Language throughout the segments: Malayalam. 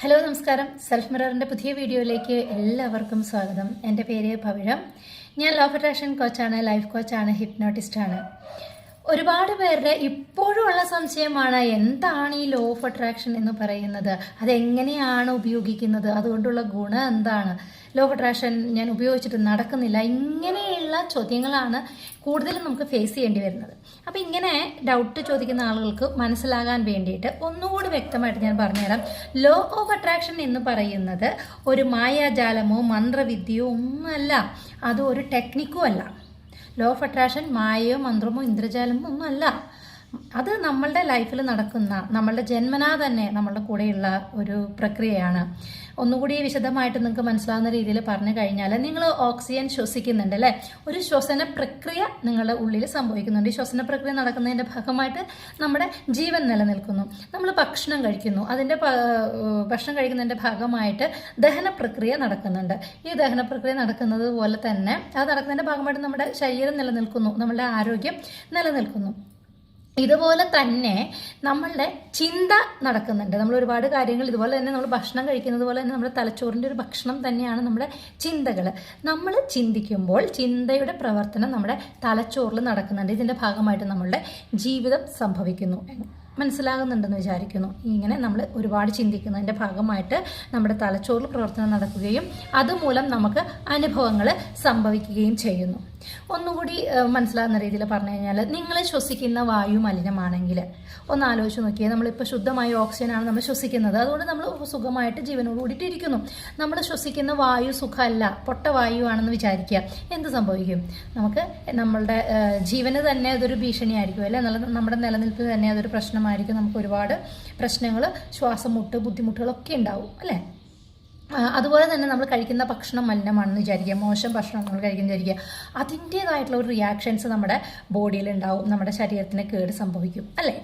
ഹലോ നമസ്കാരം. സെൽഫ് മിററിന്റെ പുതിയ വീഡിയോയിലേക്ക് എല്ലാവർക്കും സ്വാഗതം. എന്റെ പേര് പവിഴം ഞാൻ ലോ അട്രാക്ഷൻ കോച്ചാണ് ലൈഫ് കോച്ചാണ് ഹിപ്നോട്ടിസ്റ്റാണ് ഒരുപാട് പേരുടെ ഇപ്പോഴുള്ള സംശയമാണ് എന്താണ് ഈ ലോ ഓഫ് അട്രാക്ഷൻ എന്ന് പറയുന്നത്? അതെങ്ങനെയാണ് ഉപയോഗിക്കുന്നത്? അതുകൊണ്ടുള്ള ഗുണം എന്താണ്? ലോ ഓഫ് അട്രാക്ഷൻ ഞാൻ ഉപയോഗിച്ചിട്ട് നടക്കുന്നില്ല. ഇങ്ങനെയുള്ള ചോദ്യങ്ങളാണ് കൂടുതലും നമുക്ക് ഫേസ് ചെയ്യേണ്ടി വരുന്നത്. അപ്പം ഇങ്ങനെ ഡൗട്ട് ചോദിക്കുന്ന ആളുകൾക്ക് മനസ്സിലാകാൻ വേണ്ടിയിട്ട് ഒന്നുകൂടി വ്യക്തമായിട്ട് ഞാൻ പറഞ്ഞുതരാം. ലോ ഓഫ് അട്രാക്ഷൻ എന്ന് പറയുന്നത് ഒരു മായാജാലമോ മന്ത്രവിദ്യയോ ഒന്നുമല്ല. അത് ഒരു ടെക്നിക്കോ അല്ല. ലോ ഓഫ് അട്രാക്ഷൻ മായയോ മന്ത്രമോ ഇന്ദ്രജാലമോ ഒന്നുമല്ല. അത് നമ്മളുടെ ലൈഫിൽ നടക്കുന്ന നമ്മളുടെ ജന്മനാ തന്നെ നമ്മളുടെ കൂടെയുള്ള ഒരു പ്രക്രിയയാണ്. ഒന്നുകൂടി വിശദമായിട്ട് നിങ്ങൾക്ക് മനസ്സിലാവുന്ന രീതിയിൽ പറഞ്ഞു കഴിഞ്ഞാൽ നിങ്ങൾ ഓക്സിജൻ ശ്വസിക്കുന്നുണ്ട് അല്ലേ? ഒരു ശ്വസന പ്രക്രിയ നിങ്ങളുടെ ഉള്ളിൽ സംഭവിക്കുന്നുണ്ട്. ഈ ശ്വസന പ്രക്രിയ നടക്കുന്നതിന്റെ ഭാഗമായിട്ട് നമ്മുടെ ജീവൻ നിലനിൽക്കുന്നു. നമ്മൾ ഭക്ഷണം കഴിക്കുന്നു. അതിന്റെ ഭക്ഷണം കഴിക്കുന്നതിന്റെ ഭാഗമായിട്ട് ദഹന പ്രക്രിയ നടക്കുന്നുണ്ട്. ഈ ദഹന പ്രക്രിയ നടക്കുന്നത് പോലെ തന്നെ അത് നടക്കുന്നതിന്റെ ഭാഗമായിട്ട് നമ്മുടെ ശരീരം നിലനിൽക്കുന്നു. നമ്മളുടെ ആരോഗ്യം നിലനിൽക്കുന്നു. ഇതുപോലെ തന്നെ നമ്മളുടെ ചിന്ത നടക്കുന്നുണ്ട്. നമ്മൾ ഒരുപാട് കാര്യങ്ങൾ ഇതുപോലെ തന്നെ നമ്മൾ ഭക്ഷണം കഴിക്കുന്നത് പോലെ തന്നെ നമ്മുടെ തലച്ചോറിന്റെ ഒരു ഭക്ഷണം തന്നെയാണ് നമ്മുടെ ചിന്തകൾ നമ്മൾ ചിന്തിക്കുമ്പോൾ ചിന്തയുടെ പ്രവർത്തനം നമ്മുടെ തലച്ചോറിൽ നടക്കുന്നുണ്ട്. ഇതിന്റെ ഭാഗമായിട്ട് നമ്മളുടെ ജീവിതം സംഭവിക്കുന്നു. മനസ്സിലാകുന്നുണ്ടെന്ന് വിചാരിക്കുന്നു. ഇങ്ങനെ നമ്മൾ ഒരുപാട് ചിന്തിക്കുന്നതിന്റെ ഭാഗമായിട്ട് നമ്മുടെ തലച്ചോറിൽ പ്രവർത്തനം നടക്കുകയും അതുമൂലം നമുക്ക് അനുഭവങ്ങൾ സംഭവിക്കുകയും ചെയ്യുന്നു. ഒന്നുകൂടി മനസ്സിലാകുന്ന രീതിയിൽ പറഞ്ഞു കഴിഞ്ഞാൽ നിങ്ങൾ ശ്വസിക്കുന്ന വായു മലിനമാണെങ്കിൽ ഒന്ന് ആലോചിച്ച് നോക്കിയാൽ നമ്മളിപ്പോൾ ശുദ്ധമായ ഓക്സിജനാണ് നമ്മൾ ശ്വസിക്കുന്നത്. അതുകൊണ്ട് നമ്മൾ സുഖമായിട്ട് ജീവനോട് കൂടിയിട്ട് ഇരിക്കുന്നു. നമ്മൾ ശ്വസിക്കുന്ന വായു സുഖമല്ല പൊട്ട വായു ആണെന്ന് വിചാരിക്കുക. എന്ത് സംഭവിക്കും? നമുക്ക് നമ്മളുടെ ജീവന് തന്നെ അതൊരു ഭീഷണിയായിരിക്കും അല്ലെ? നമ്മുടെ നിലനിൽപ്പിന് തന്നെ അതൊരു പ്രശ്നമായിരിക്കും. നമുക്ക് ഒരുപാട് പ്രശ്നങ്ങൾ ശ്വാസം മുട്ട് ബുദ്ധിമുട്ടുകളൊക്കെ ഉണ്ടാവും അല്ലേ? അതുപോലെ തന്നെ നമ്മൾ കഴിക്കുന്ന ഭക്ഷണം മലിനമാണെന്ന് വിചാരിക്കുക മോശം ഭക്ഷണം നമ്മൾ കഴിക്കുന്ന വിചാരിക്കുക അതിന്റേതായിട്ടുള്ള ഒരു റിയാക്ഷൻസ് നമ്മുടെ ബോഡിയിൽ ഉണ്ടാവും നമ്മുടെ ശരീരത്തിന് കേട് സംഭവിക്കും അല്ലേ?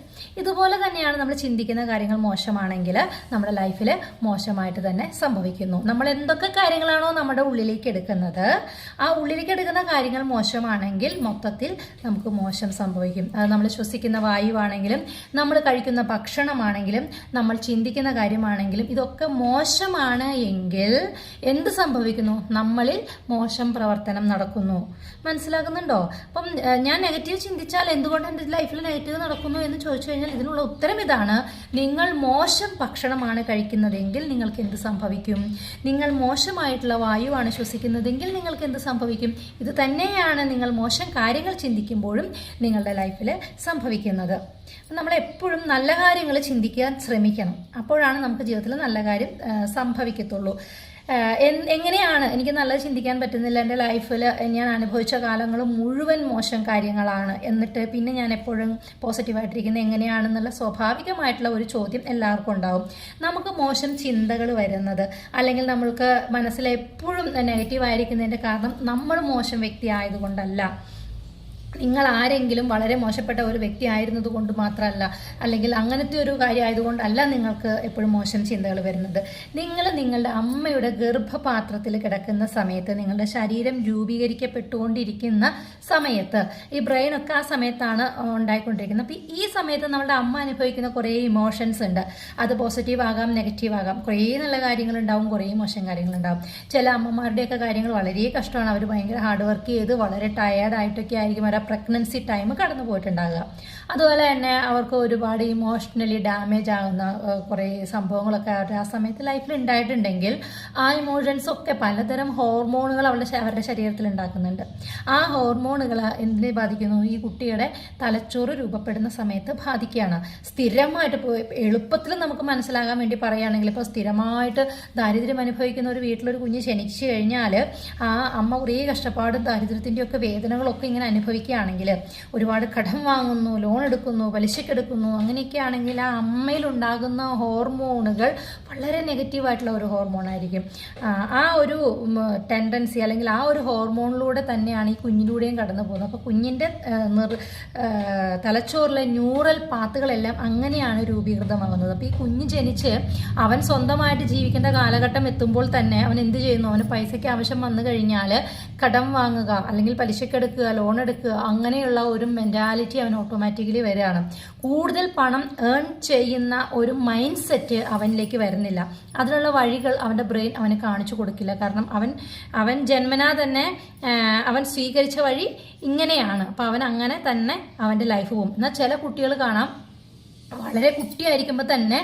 ഇതുപോലെ തന്നെയാണ് നമ്മൾ ചിന്തിക്കുന്ന കാര്യങ്ങൾ മോശമാണെങ്കിൽ നമ്മുടെ ലൈഫിൽ മോശമായിട്ട് തന്നെ സംഭവിക്കുന്നു. നമ്മൾ എന്തൊക്കെ കാര്യങ്ങളാണോ നമ്മുടെ ഉള്ളിലേക്ക് എടുക്കുന്നത് ആ ഉള്ളിലേക്ക് എടുക്കുന്ന കാര്യങ്ങൾ മോശമാണെങ്കിൽ മൊത്തത്തിൽ നമുക്ക് മോശം സംഭവിക്കും. അത് നമ്മൾ ശ്വസിക്കുന്ന വായുവാണെങ്കിലും നമ്മൾ കഴിക്കുന്ന ഭക്ഷണമാണെങ്കിലും നമ്മൾ ചിന്തിക്കുന്ന കാര്യമാണെങ്കിലും ഇതൊക്കെ മോശമാണ് എങ്കിൽ എന്ത് സംഭവിക്കുന്നു? നമ്മളിൽ മോശം പ്രവർത്തനം നടക്കുന്നു. മനസ്സിലാകുന്നുണ്ടോ? അപ്പം ഞാൻ നെഗറ്റീവ് ചിന്തിച്ചാൽ എന്തുകൊണ്ട് എന്റെ ലൈഫിൽ നെഗറ്റീവ് നടക്കുന്നു എന്ന് ചോദിച്ചു കഴിഞ്ഞാൽ ഇതിനുള്ള ഉത്തരം ഇതാണ്. നിങ്ങൾ മോശം ഭക്ഷണമാണ് കഴിക്കുന്നതെങ്കിൽ നിങ്ങൾക്ക് എന്ത് സംഭവിക്കും? നിങ്ങൾ മോശമായിട്ടുള്ള വായുവാണ് ശ്വസിക്കുന്നതെങ്കിൽ നിങ്ങൾക്ക് എന്ത് സംഭവിക്കും? ഇത് തന്നെയാണ് നിങ്ങൾ മോശം കാര്യങ്ങൾ ചിന്തിക്കുമ്പോഴും നിങ്ങളുടെ ലൈഫിൽ സംഭവിക്കുന്നത്. നമ്മൾ എപ്പോഴും നല്ല കാര്യങ്ങൾ ചിന്തിക്കാൻ ശ്രമിക്കണം. അപ്പോഴാണ് നമുക്ക് ജീവിതത്തിൽ നല്ല കാര്യം സംഭവിക്കത്തുള്ളൂ. എങ്ങനെയാണ് എനിക്ക് നല്ലത് ചിന്തിക്കാൻ പറ്റുന്നില്ല എന്റെ ലൈഫിൽ ഞാൻ അനുഭവിച്ച കാലങ്ങൾ മുഴുവൻ മോശം കാര്യങ്ങളാണ്. എന്നിട്ട് പിന്നെ ഞാൻ എപ്പോഴും പോസിറ്റീവായിട്ടിരിക്കുന്നത് എങ്ങനെയാണെന്നുള്ള സ്വാഭാവികമായിട്ടുള്ള ഒരു ചോദ്യം എല്ലാവർക്കും ഉണ്ടാവും. നമുക്ക് മോശം ചിന്തകൾ വരുന്നത് അല്ലെങ്കിൽ നമ്മൾക്ക് മനസ്സിൽ എപ്പോഴും നെഗറ്റീവ് ആയിരിക്കുന്നതിന്റെ കാരണം നമ്മൾ മോശം വ്യക്തി ആയതുകൊണ്ടല്ല. നിങ്ങൾ ആരെങ്കിലും വളരെ മോശപ്പെട്ട ഒരു വ്യക്തി ആയിരുന്നത് കൊണ്ട് മാത്രമല്ല അല്ലെങ്കിൽ അങ്ങനത്തെ ഒരു കാര്യം ആയതുകൊണ്ടല്ല നിങ്ങൾക്ക് എപ്പോഴും മോശം ചിന്തകൾ വരുന്നത്. നിങ്ങൾ നിങ്ങളുടെ അമ്മയുടെ ഗർഭപാത്രത്തിൽ കിടക്കുന്ന സമയത്ത് നിങ്ങളുടെ ശരീരം രൂപീകരിക്കപ്പെട്ടുകൊണ്ടിരിക്കുന്ന സമയത്ത് ഈ ബ്രെയിൻ ഒക്കെ ആ സമയത്താണ് ഉണ്ടായിക്കൊണ്ടിരിക്കുന്നത്. അപ്പം ഈ സമയത്ത് നമ്മുടെ അമ്മ അനുഭവിക്കുന്ന കുറേ ഇമോഷൻസ് ഉണ്ട്. അത് പോസിറ്റീവ് ആകാം നെഗറ്റീവ് ആകാം. കുറേ നല്ല കാര്യങ്ങളുണ്ടാവും കുറേ മോശം കാര്യങ്ങളുണ്ടാവും. ചില അമ്മമാരുടെയൊക്കെ കാര്യങ്ങൾ വളരെ കഷ്ടമാണ്. അവർ ഭയങ്കര ഹാർഡ് വർക്ക് ചെയ്ത് വളരെ ടയേർഡായിട്ടൊക്കെ ആയിരിക്കും. അവർ ആ പ്രഗ്നൻസി ടൈം കടന്നു പോയിട്ടുണ്ടാകുക അതുപോലെ തന്നെ അവർക്ക് ഒരുപാട് ഇമോഷണലി ഡാമേജ് ആകുന്ന കുറേ സംഭവങ്ങളൊക്കെ അവരുടെ ആ സമയത്ത് ലൈഫിൽ ഉണ്ടായിട്ടുണ്ടെങ്കിൽ ആ ഇമോഷൻസ് ഒക്കെ പലതരം ഹോർമോണുകൾ അവരുടെ അവരുടെ ശരീരത്തിൽ ഉണ്ടാക്കുന്നുണ്ട് ആ ഹോർമോണുകൾ എന്തിനെ ബാധിക്കുന്നു? ഈ കുട്ടിയുടെ തലച്ചോറ് രൂപപ്പെടുന്ന സമയത്ത് ബാധിക്കുകയാണ്. സ്ഥിരമായിട്ട് എളുപ്പത്തിൽ നമുക്ക് മനസ്സിലാകാൻ വേണ്ടി പറയുകയാണെങ്കിൽ ഇപ്പോൾ സ്ഥിരമായിട്ട് ദാരിദ്ര്യം അനുഭവിക്കുന്ന ഒരു വീട്ടിലൊരു കുഞ്ഞ് ജനിച്ചു കഴിഞ്ഞാൽ ആ അമ്മ കുറേ കഷ്ടപ്പാടും ദാരിദ്ര്യത്തിന്റെയൊക്കെ വേദനകളൊക്കെ ഇങ്ങനെ അനുഭവിക്കുകയാണെങ്കിൽ ഒരുപാട് കടം വാങ്ങുന്നു ലോൺ എടുക്കുന്നു പലിശക്കെടുക്കുന്നു അങ്ങനെയൊക്കെ ആണെങ്കിൽ ആ അമ്മയിൽ ഉണ്ടാകുന്ന ഹോർമോണുകൾ വളരെ നെഗറ്റീവായിട്ടുള്ള ഒരു ഹോർമോണായിരിക്കും ആ ഒരു ടെൻഡൻസി അല്ലെങ്കിൽ ആ ഒരു ഹോർമോണിലൂടെ തന്നെയാണ് ഈ കുഞ്ഞിലൂടെയും കടന്നു പോകുന്നത്. അപ്പോൾ കുഞ്ഞിന്റെ നിർ തലച്ചോറിലെ ന്യൂറൽ പാത്തുകളെല്ലാം അങ്ങനെയാണ് രൂപീകൃതമാകുന്നത്. അപ്പോൾ ഈ കുഞ്ഞ് ജനിച്ച് അവൻ സ്വന്തമായിട്ട് ജീവിക്കേണ്ട കാലഘട്ടം എത്തുമ്പോൾ തന്നെ അവൻ എന്ത് ചെയ്യുന്നു? അവന് പൈസയ്ക്ക് ആവശ്യം വന്നു കഴിഞ്ഞാൽ കടം വാങ്ങുക അല്ലെങ്കിൽ പലിശക്കെടുക്കുക ലോൺ എടുക്കുക അങ്ങനെയുള്ള ഒരു മെന്റാലിറ്റി അവൻ ഓട്ടോമാറ്റിക്കലി വരികയാണ്. കൂടുതൽ പണം ഏൺ ചെയ്യുന്ന ഒരു മൈൻഡ് സെറ്റ് അവനിലേക്ക് വരുന്നില്ല. അതിനുള്ള വഴികൾ അവന്റെ ബ്രെയിൻ അവന് കാണിച്ചു കൊടുക്കില്ല. കാരണം അവൻ അവൻ ജന്മനാ തന്നെ അവൻ സ്വീകരിച്ച വഴി ഇങ്ങനെയാണ്. അപ്പോൾ അവൻ അങ്ങനെ തന്നെ അവന്റെ ലൈഫ് പോകും. എന്നാൽ ചില കുട്ടികൾ കാണാം വളരെ കുട്ടിയായിരിക്കുമ്പോൾ തന്നെ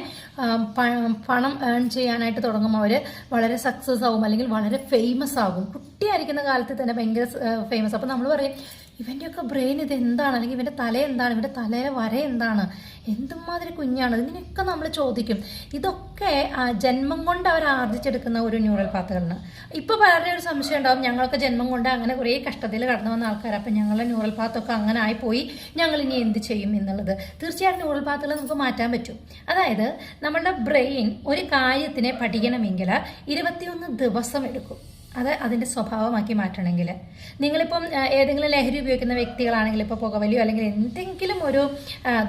പണം ഏൺ ചെയ്യാനായിട്ട് തുടങ്ങുമ്പോൾ അവർ വളരെ സക്സസ് ആവും അല്ലെങ്കിൽ വളരെ ഫേമസ് ആകും. കുട്ടിയായിരിക്കുന്ന കാലത്ത് തന്നെ ഭയങ്കര ഫേമസ് അപ്പോൾ നമ്മൾ പറയും ഇവന്റെയൊക്കെ ബ്രെയിൻ ഇത് എന്താണ്? അല്ലെങ്കിൽ ഇവന്റെ തല എന്താണ്? ഇവന്റെ തലയിലെ വര എന്താണ്? എന്തുമാതിരി കുഞ്ഞാണ്? ഇതിനൊക്കെ നമ്മൾ ചോദിക്കും. ഇതൊക്കെ ജന്മം കൊണ്ട് അവർ ആർജിച്ചെടുക്കുന്ന ഒരു ന്യൂറൽ പാത്തുകളാണ് ഇപ്പോൾ പലരുടെ ഒരു സംശയം ഉണ്ടാവും. ഞങ്ങളൊക്കെ ജന്മം കൊണ്ട് അങ്ങനെ കുറേ കഷ്ടത്തിൽ കടന്നു വന്ന ആൾക്കാർ അപ്പം ഞങ്ങളുടെ ന്യൂറൽ പാത്തൊക്കെ അങ്ങനെ ആയിപ്പോയി. ഞങ്ങൾ ഇനി എന്ത് ചെയ്യും എന്നുള്ളത്. തീർച്ചയായിട്ടും ന്യൂറൽ പാത്തുകൾ നമുക്ക് മാറ്റാൻ പറ്റും. അതായത് നമ്മുടെ ബ്രെയിൻ ഒരു കാര്യത്തിനെ പഠിക്കണമെങ്കിൽ ഇരുപത്തിയൊന്ന് ദിവസം എടുക്കും. അത് അതിന്റെ സ്വഭാവമാക്കി മാറ്റണമെങ്കിൽ നിങ്ങളിപ്പം ഏതെങ്കിലും ലഹരി ഉപയോഗിക്കുന്ന വ്യക്തികളാണെങ്കിൽ ഇപ്പോൾ പുകവലിയോ അല്ലെങ്കിൽ എന്തെങ്കിലും ഒരു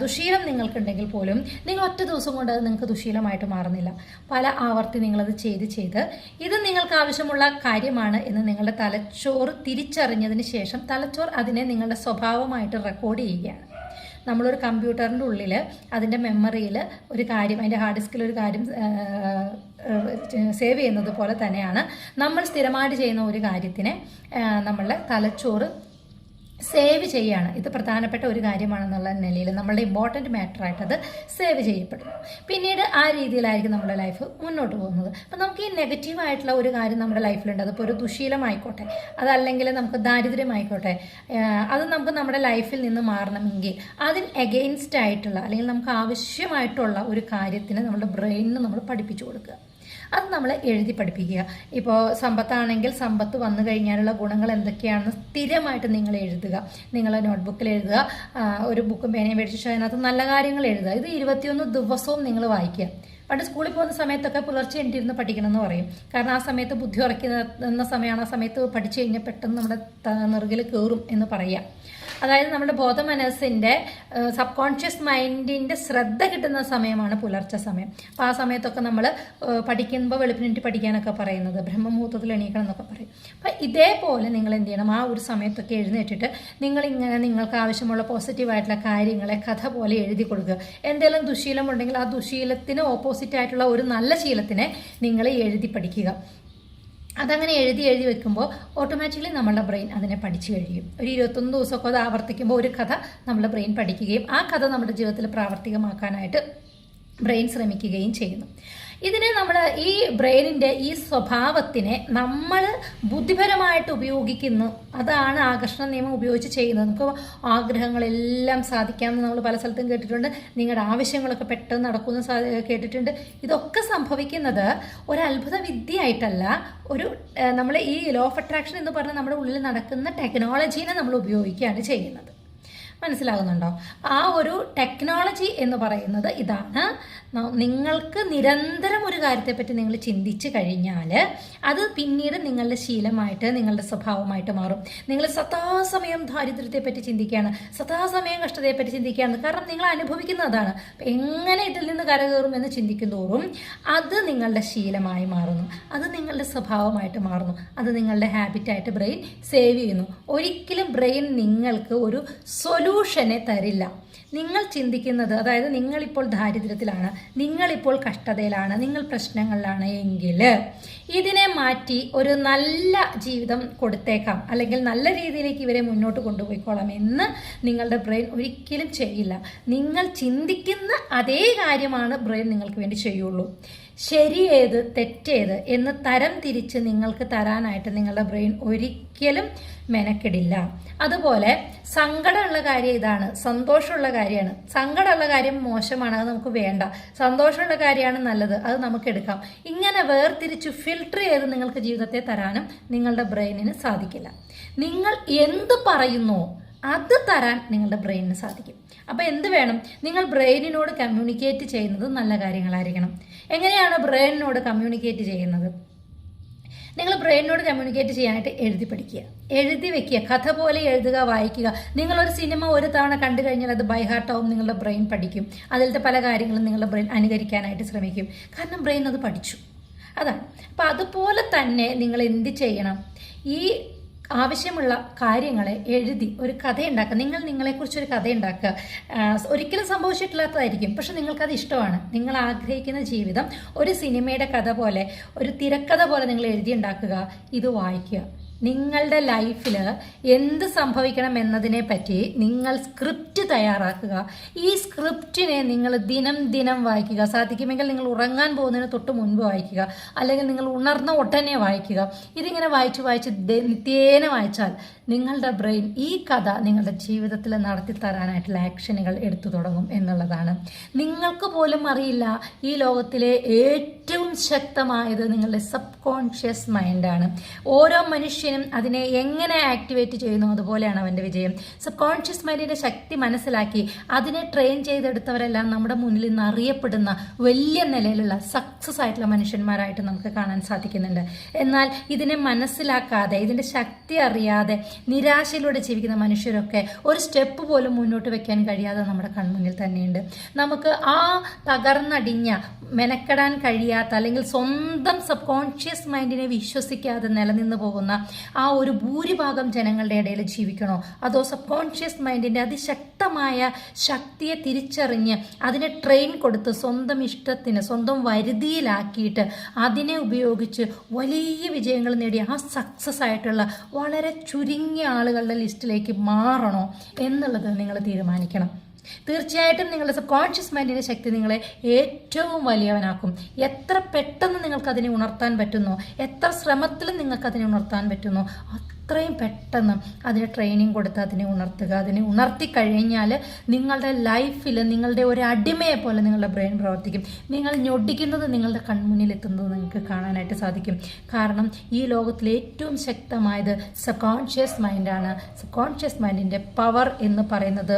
ദുശീലം നിങ്ങൾക്കുണ്ടെങ്കിൽ പോലും നിങ്ങൾ ഒറ്റ ദിവസം കൊണ്ട് അത് നിങ്ങൾക്ക് ദുശീലമായിട്ട് മാറുന്നില്ല. പല ആവർത്തി നിങ്ങളത് ചെയ്ത് ചെയ്ത് ഇത് നിങ്ങൾക്ക് ആവശ്യമുള്ള കാര്യമാണ് എന്ന് നിങ്ങളുടെ തലച്ചോറ് തിരിച്ചറിഞ്ഞതിന് ശേഷം തലച്ചോറ് അതിനെ നിങ്ങളുടെ സ്വഭാവമായിട്ട് റെക്കോർഡ് ചെയ്യുകയാണ്. നമ്മളൊരു കമ്പ്യൂട്ടറിന്റെ ഉള്ളിൽ അതിന്റെ മെമ്മറിയിൽ ഒരു കാര്യം അതിന്റെ ഹാർഡ് ഡിസ്കിൽ ഒരു കാര്യം സേവ് ചെയ്യുന്നത് പോലെ തന്നെയാണ് നമ്മൾ സ്ഥിരമായിട്ട് ചെയ്യുന്ന ഒരു കാര്യത്തിനെ നമ്മളുടെ തലച്ചോറ് സേവ് ചെയ്യാണ്. ഇത് പ്രധാനപ്പെട്ട ഒരു കാര്യമാണെന്നുള്ള നിലയിൽ നമ്മളുടെ ഇമ്പോർട്ടന്റ് മാറ്ററായിട്ട് അത് സേവ് ചെയ്യപ്പെടുന്നു. പിന്നീട് ആ രീതിയിലായിരിക്കും നമ്മുടെ ലൈഫ് മുന്നോട്ട് പോകുന്നത്. അപ്പം നമുക്ക് ഈ നെഗറ്റീവായിട്ടുള്ള ഒരു കാര്യം നമ്മുടെ ലൈഫിലുണ്ട് അതിപ്പോൾ ഒരു ദുശീലമായിക്കോട്ടെ. അതല്ലെങ്കിൽ നമുക്ക് ദാരിദ്ര്യമായിക്കോട്ടെ. അത് നമുക്ക് നമ്മുടെ ലൈഫിൽ നിന്ന് മാറണമെങ്കിൽ അതിന് എഗെയിൻസ്റ്റ് ആയിട്ടുള്ള അല്ലെങ്കിൽ നമുക്ക് ആവശ്യമായിട്ടുള്ള ഒരു കാര്യത്തിന് നമ്മുടെ ബ്രെയിനിന് നമ്മൾ പഠിപ്പിച്ചു കൊടുക്കുക. അത് നമ്മൾ എഴുതി പഠിപ്പിക്കുക. ഇപ്പോൾ സമ്പത്താണെങ്കിൽ സമ്പത്ത് വന്നു കഴിഞ്ഞാലുള്ള ഗുണങ്ങൾ എന്തൊക്കെയാണെന്ന് സ്ഥിരമായിട്ട് നിങ്ങൾ എഴുതുക. നിങ്ങൾ നോട്ട്ബുക്കിൽ എഴുതുക. ഒരു ബുക്കും പേനയും മേടിച്ച് അതിനകത്ത് നല്ല കാര്യങ്ങൾ എഴുതുക. ഇത് ഇരുപത്തിയൊന്ന് ദിവസവും നിങ്ങൾ വായിക്കുക. പണ്ട് സ്കൂളിൽ പോകുന്ന സമയത്തൊക്കെ പുലർച്ചെ എണീറ്റിരുന്ന് പഠിക്കണം എന്ന് പറയും. കാരണം ആ സമയത്ത് ബുദ്ധി ഉറക്കി എന്ന സമയമാണ് ആ സമയത്ത് പഠിച്ചു കഴിഞ്ഞാൽ പെട്ടെന്ന് നമ്മുടെ നെറുകിൽ കയറും എന്ന് പറയാം അതായത് നമ്മുടെ ബോധമനസ്സിന്റെ സബ് കോൺഷ്യസ് മൈൻഡിന്റെ ശ്രദ്ധ കിട്ടുന്ന സമയമാണ് പുലർച്ചെ സമയം. അപ്പോൾ ആ സമയത്തൊക്കെ നമ്മൾ പഠിക്കുമ്പോൾ വെളുപ്പിനിട്ട് പഠിക്കാനൊക്കെ പറയുന്നത് ബ്രഹ്മമുഹൂർത്തത്തിൽ എണീക്കണം എന്നൊക്കെ പറയും. അപ്പം ഇതേപോലെ നിങ്ങൾ എന്ത് ചെയ്യണം? ആ ഒരു സമയത്തൊക്കെ എഴുന്നേറ്റിട്ട് നിങ്ങളിങ്ങനെ നിങ്ങൾക്ക് ആവശ്യമുള്ള പോസിറ്റീവായിട്ടുള്ള കാര്യങ്ങളെ കഥ പോലെ എഴുതി കൊടുക്കുക. എന്തെങ്കിലും ദുശീലം ഉണ്ടെങ്കിൽ ആ ദുശീലത്തിന് ഓപ്പോസിറ്റ് ആയിട്ടുള്ള ഒരു നല്ല ശീലത്തിനെ നിങ്ങൾ എഴുതി പഠിക്കുക. അതങ്ങനെ എഴുതി എഴുതി വെക്കുമ്പോൾ ഓട്ടോമാറ്റിക്കലി നമ്മളുടെ ബ്രെയിൻ അതിനെ പഠിച്ചു കഴിയും. ഒരു ഇരുപത്തൊന്ന് ദിവസമൊക്കെ അത് ആവർത്തിക്കുമ്പോൾ ഒരു കഥ നമ്മുടെ ബ്രെയിൻ പഠിക്കുകയും ആ കഥ നമ്മുടെ ജീവിതത്തിൽ പ്രാവർത്തികമാക്കാനായിട്ട് ബ്രെയിൻ ശ്രമിക്കുകയും ചെയ്യുന്നു. ഇതിനെ നമ്മൾ ഈ ബ്രെയിനിന്റെ ഈ സ്വഭാവത്തിനെ നമ്മൾ ബുദ്ധിപരമായിട്ട് ഉപയോഗിക്കുന്നു. അതാണ് ആകർഷണ നിയമം ഉപയോഗിച്ച് ചെയ്യുന്നത്. നമുക്ക് ആഗ്രഹങ്ങളെല്ലാം സാധിക്കാമെന്ന് നമ്മൾ പല സ്ഥലത്തും കേട്ടിട്ടുണ്ട്. നിങ്ങളുടെ ആവശ്യങ്ങളൊക്കെ പെട്ടെന്ന് നടക്കുമെന്ന് കേട്ടിട്ടുണ്ട്. ഇതൊക്കെ സംഭവിക്കുന്നത് ഒരു അത്ഭുത വിദ്യയായിട്ടല്ല ഒരു നമ്മൾ ഈ ലോ ഓഫ് അട്രാക്ഷൻ എന്ന് പറഞ്ഞാൽ നമ്മുടെ ഉള്ളിൽ നടക്കുന്ന ടെക്നോളജീനെ നമ്മൾ ഉപയോഗിക്കുകയാണ് ചെയ്യുന്നത്. മനസ്സിലാകുന്നുണ്ടോ? ആ ഒരു ടെക്നോളജി എന്ന് പറയുന്നത് ഇതാണ്. നിങ്ങൾക്ക് നിരന്തരം ഒരു കാര്യത്തെപ്പറ്റി നിങ്ങൾ ചിന്തിച്ച് കഴിഞ്ഞാൽ അത് പിന്നീട് നിങ്ങളുടെ ശീലമായിട്ട് നിങ്ങളുടെ സ്വഭാവമായിട്ട് മാറും. നിങ്ങൾ സദാസമയം ദാരിദ്ര്യത്തെപ്പറ്റി ചിന്തിക്കുകയാണ് സദാസമയം കഷ്ടതയെപ്പറ്റി ചിന്തിക്കുകയാണ്. കാരണം നിങ്ങൾ അനുഭവിക്കുന്നതാണ്. എങ്ങനെ ഇതിൽ നിന്ന് കരകയറും എന്ന് ചിന്തിക്കും തോറും അത് നിങ്ങളുടെ ശീലമായി മാറുന്നു. അത് നിങ്ങളുടെ സ്വഭാവമായിട്ട് മാറുന്നു. അത് നിങ്ങളുടെ ഹാബിറ്റായിട്ട് ബ്രെയിൻ സേവ് ചെയ്യുന്നു. ഒരിക്കലും ബ്രെയിൻ നിങ്ങൾക്ക് ഒരു സൊല്യൂഷനെ തരില്ല. നിങ്ങൾ ചിന്തിക്കുന്നത് അതായത് നിങ്ങളിപ്പോൾ ദാരിദ്ര്യത്തിലാണ് നിങ്ങളിപ്പോൾ കഷ്ടതയിലാണ് നിങ്ങൾ പ്രശ്നങ്ങളിലാണ് എങ്കിൽ ഇതിനെ മാറ്റി ഒരു നല്ല ജീവിതം കൊടുത്തേക്കാം. അല്ലെങ്കിൽ നല്ല രീതിയിലേക്ക് ഇവരെ മുന്നോട്ട് കൊണ്ടുപോയിക്കോളാം എന്ന് നിങ്ങളുടെ ബ്രെയിൻ ഒരിക്കലും ചെയ്യില്ല. നിങ്ങൾ ചിന്തിക്കുന്ന അതേ കാര്യമാണ് ബ്രെയിൻ നിങ്ങൾക്ക് വേണ്ടി ചെയ്യുള്ളൂ. ശരിയേത് തെറ്റേത് എന്ന് തരം തിരിച്ച് നിങ്ങൾക്ക് തരാനായിട്ട് നിങ്ങളുടെ ബ്രെയിൻ ഒരിക്കലും മെനക്കെടില്ല. അതുപോലെ സങ്കടമുള്ള കാര്യം ഇതാണ്. സന്തോഷമുള്ള കാര്യമാണ്. സങ്കടമുള്ള കാര്യം മോശമാണ്. അത് നമുക്ക് വേണ്ട. സന്തോഷമുള്ള കാര്യമാണ് നല്ലത്. അത് നമുക്ക് എടുക്കാം. ഇങ്ങനെ വേർതിരിച്ച് ഫിൽട്ടർ ചെയ്ത് നിങ്ങൾക്ക് ജീവിതത്തെ തരാനും നിങ്ങളുടെ ബ്രെയിനിന് സാധിക്കില്ല. നിങ്ങൾ എന്ത് പറയുന്നോ അത് തരാൻ നിങ്ങളുടെ ബ്രെയിനിന് സാധിക്കും. അപ്പോൾ എന്ത് വേണം? നിങ്ങൾ ബ്രെയിനിനോട് കമ്മ്യൂണിക്കേറ്റ് ചെയ്യുന്നത് നല്ല കാര്യങ്ങളായിരിക്കണം. എങ്ങനെയാണ് ബ്രെയിനിനോട് കമ്മ്യൂണിക്കേറ്റ് ചെയ്യുന്നത്? നിങ്ങൾ ബ്രെയിനിനോട് കമ്മ്യൂണിക്കേറ്റ് ചെയ്യാനായിട്ട് എഴുതി പഠിക്കുക. എഴുതി വെക്കുക. കഥ പോലെ എഴുതുക വായിക്കുക. നിങ്ങളൊരു സിനിമ ഒരു തവണ കണ്ടു കഴിഞ്ഞാൽ അത് ബൈ ഹാർട്ടാവും നിങ്ങളുടെ ബ്രെയിൻ പഠിക്കും. അതിലത്തെ പല കാര്യങ്ങളും നിങ്ങളുടെ ബ്രെയിൻ അനുകരിക്കാനായിട്ട് ശ്രമിക്കും. കാരണം ബ്രെയിൻ അത് പഠിച്ചു. അതാണ്. അപ്പം അതുപോലെ തന്നെ നിങ്ങൾ എന്ത് ചെയ്യണം? ഈ ആവശ്യമുള്ള കാര്യങ്ങളെ എഴുതി ഒരു കഥ ഉണ്ടാക്കുക നിങ്ങൾ നിങ്ങളെക്കുറിച്ച് ഒരു കഥ ഉണ്ടാക്കുക ഒരിക്കലും സംഭവിച്ചിട്ടില്ലാത്തതായിരിക്കും. പക്ഷെ നിങ്ങൾക്കത് ഇഷ്ടമാണ്. നിങ്ങൾ ആഗ്രഹിക്കുന്ന ജീവിതം ഒരു സിനിമയുടെ കഥ പോലെ ഒരു തിരക്കഥ പോലെ നിങ്ങൾ എഴുതി ഉണ്ടാക്കുക ഇത് വായിക്കുക. നിങ്ങളുടെ ലൈഫിൽ എന്ത് സംഭവിക്കണം എന്നതിനെ പറ്റി നിങ്ങൾ സ്ക്രിപ്റ്റ് തയ്യാറാക്കുക. ഈ സ്ക്രിപ്റ്റിനെ നിങ്ങൾ ദിനം ദിനം വായിക്കുക. സാധിക്കുമെങ്കിൽ നിങ്ങൾ ഉറങ്ങാൻ പോകുന്നതിന് തൊട്ട് മുൻപ് വായിക്കുക. അല്ലെങ്കിൽ നിങ്ങൾ ഉണർന്ന ഉടനെ വായിക്കുക. ഇതിങ്ങനെ വായിച്ച് വായിച്ച് നിത്യേന വായിച്ചാൽ നിങ്ങളുടെ ബ്രെയിൻ ഈ കഥ നിങ്ങളുടെ ജീവിതത്തിൽ നടത്തി തരാനായിട്ടുള്ള ആക്ഷനുകൾ എടുത്തു തുടങ്ങും എന്നുള്ളതാണ്. നിങ്ങൾക്ക് പോലും അറിയില്ല ഈ ലോകത്തിലെ ഏറ്റവും ശക്തമായത് നിങ്ങളുടെ സബ് കോൺഷ്യസ് മൈൻഡാണ്. ഓരോ മനുഷ്യനും അതിനെ എങ്ങനെ ആക്ടിവേറ്റ് ചെയ്യുന്നു അതുപോലെയാണ് അവന്റെ വിജയം. സബ് കോൺഷ്യസ് മൈൻഡിന്റെ ശക്തി മനസ്സിലാക്കി അതിനെ ട്രെയിൻ ചെയ്തെടുത്തവരെല്ലാം നമ്മുടെ മുന്നിൽ നിന്ന് അറിയപ്പെടുന്ന വലിയ നിലയിലുള്ള സക്സസ് ആയിട്ടുള്ള മനുഷ്യന്മാരായിട്ട് നമുക്ക് കാണാൻ സാധിക്കുന്നുണ്ട്. എന്നാൽ ഇതിനെ മനസ്സിലാക്കാതെ ഇതിന്റെ ശക്തി അറിയാതെ നിരാശയിലൂടെ ജീവിക്കുന്ന മനുഷ്യരൊക്കെ ഒരു സ്റ്റെപ്പ് പോലും മുന്നോട്ട് വെക്കാൻ കഴിയാതെ നമ്മുടെ കൺമുന്നിൽ തന്നെയുണ്ട്. നമുക്ക് ആ തകർന്നടിഞ്ഞ മെനക്കെടാൻ കഴിയാത്ത അല്ലെങ്കിൽ സ്വന്തം സബ് കോൺഷ്യസ് മൈൻഡിനെ വിശ്വസിക്കാതെ നിലനിന്ന് പോകുന്ന ആ ഒരു ഭൂരിഭാഗം ജനങ്ങളുടെ ഇടയിൽ ജീവിക്കണോ? അതോ സബ് കോൺഷ്യസ് മൈൻഡിന്റെ അതിശക്തമായ ശക്തിയെ തിരിച്ചറിഞ്ഞ് അതിനെ ട്രെയിൻ കൊടുത്ത് സ്വന്തം ഇഷ്ടത്തിന് സ്വന്തം വരുതിയിലാക്കിയിട്ട് അതിനെ ഉപയോഗിച്ച് വലിയ വിജയങ്ങൾ നേടി ആ സക്സസ് ആയിട്ടുള്ള വളരെ ചുരുങ്ങിയ ആളുകളുടെ ലിസ്റ്റിലേക്ക് മാറണോ എന്നുള്ളത് നിങ്ങൾ തീരുമാനിക്കണം. തീർച്ചയായിട്ടും നിങ്ങളുടെ സബ് കോൺഷ്യസ് മൈൻഡിന്റെ ശക്തി നിങ്ങളെ ഏറ്റവും വലിയവനാക്കും. എത്ര പെട്ടെന്ന് നിങ്ങൾക്ക് അതിനെ ഉണർത്താൻ പറ്റുന്നു എത്ര ശ്രമത്തിലും നിങ്ങൾക്ക് അതിനെ ഉണർത്താൻ പറ്റുന്നു അത്രയും പെട്ടെന്ന് അതിന് ട്രെയിനിങ് കൊടുത്ത് അതിനെ ഉണർത്തുക. അതിനെ ഉണർത്തി കഴിഞ്ഞാൽ നിങ്ങളുടെ ലൈഫിൽ നിങ്ങളുടെ ഒരു അടിമയെ പോലെ നിങ്ങളുടെ ബ്രെയിൻ പ്രവർത്തിക്കും. നിങ്ങൾ ഞൊടിക്കുന്നത് നിങ്ങളുടെ കൺമുന്നിൽ എത്തുന്നത് നിങ്ങൾക്ക് കാണാനായിട്ട് സാധിക്കും. കാരണം ഈ ലോകത്തിൽ ഏറ്റവും ശക്തമായത് സബ് കോൺഷ്യസ് മൈൻഡാണ് സബ് കോൺഷ്യസ് മൈൻഡിന്റെ പവർ എന്ന് പറയുന്നത്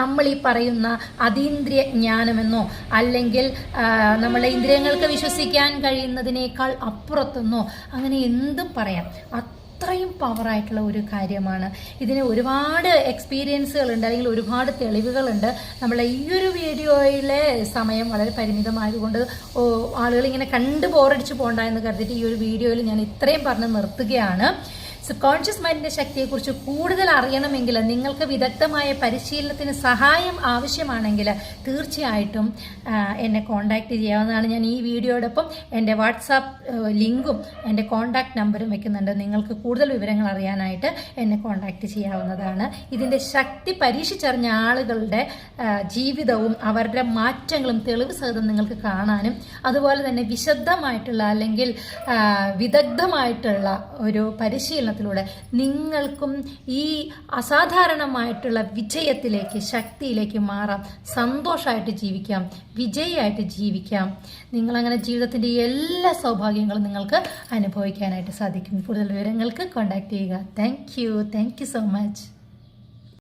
നമ്മൾ ഈ പറയുന്ന അതീന്ദ്രിയ ജ്ഞാനമെന്നോ അല്ലെങ്കിൽ നമ്മളെ ഇന്ദ്രിയങ്ങൾക്ക് വിശ്വസിക്കാൻ കഴിയുന്നതിനേക്കാൾ അപ്പുറത്തെന്നോ അങ്ങനെ എന്തും പറയാം. അത്രയും പവറായിട്ടുള്ള ഒരു കാര്യമാണ്. ഇതിന് ഒരുപാട് എക്സ്പീരിയൻസുകളുണ്ട് അല്ലെങ്കിൽ ഒരുപാട് തെളിവുകളുണ്ട്. നമ്മളെ ഈ ഒരു വീഡിയോയിലെ സമയം വളരെ പരിമിതമായതുകൊണ്ട് ആളുകൾ ഇങ്ങനെ കണ്ട് ബോറടിച്ച് പോകണ്ട എന്ന് കരുതിയിട്ട് ഈ ഒരു വീഡിയോയിൽ ഞാൻ ഇത്രയും പറഞ്ഞ് നിർത്തുകയാണ്. സബ് കോൺഷ്യസ് മൈൻഡിന്റെ ശക്തിയെക്കുറിച്ച് കൂടുതൽ അറിയണമെങ്കിൽ നിങ്ങൾക്ക് വിദഗ്ധമായ പരിശീലനത്തിന് സഹായം ആവശ്യമാണെങ്കിൽ തീർച്ചയായിട്ടും എന്നെ കോൺടാക്റ്റ് ചെയ്യാവുന്നതാണ്. ഞാൻ ഈ വീഡിയോടൊപ്പം എന്റെ വാട്സാപ്പ് ലിങ്കും എന്റെ കോൺടാക്ട് നമ്പറും വെക്കുന്നുണ്ട്. നിങ്ങൾക്ക് കൂടുതൽ വിവരങ്ങൾ അറിയാനായിട്ട് എന്നെ കോൺടാക്റ്റ് ചെയ്യാവുന്നതാണ്. ഇതിന്റെ ശക്തി പരീക്ഷിച്ചറിഞ്ഞ ആളുകളുടെ ജീവിതവും അവരുടെ മാറ്റങ്ങളും തെളിവ് സഹിതം നിങ്ങൾക്ക് കാണാനും അതുപോലെ തന്നെ വിശദമായിട്ടുള്ള അല്ലെങ്കിൽ വിദഗ്ധമായിട്ടുള്ള ഒരു പരിശീലനത്തിലൂടെ നിങ്ങൾക്കും ഈ അസാധാരണമായിട്ടുള്ള വിജയത്തിലേക്ക് ശക്തിയിലേക്ക് മാറാം. സന്തോഷമായിട്ട് ജീവിക്കാം. വിജയമായിട്ട് ജീവിക്കാം. നിങ്ങളങ്ങനെ ജീവിതത്തിന്റെ എല്ലാ സൗഭാഗ്യങ്ങളും നിങ്ങൾക്ക് അനുഭവിക്കാനായിട്ട് സാധിക്കും. കൂടുതൽ വിവരങ്ങൾക്ക് കോൺടാക്ട് ചെയ്യുക. Thank you thank you so much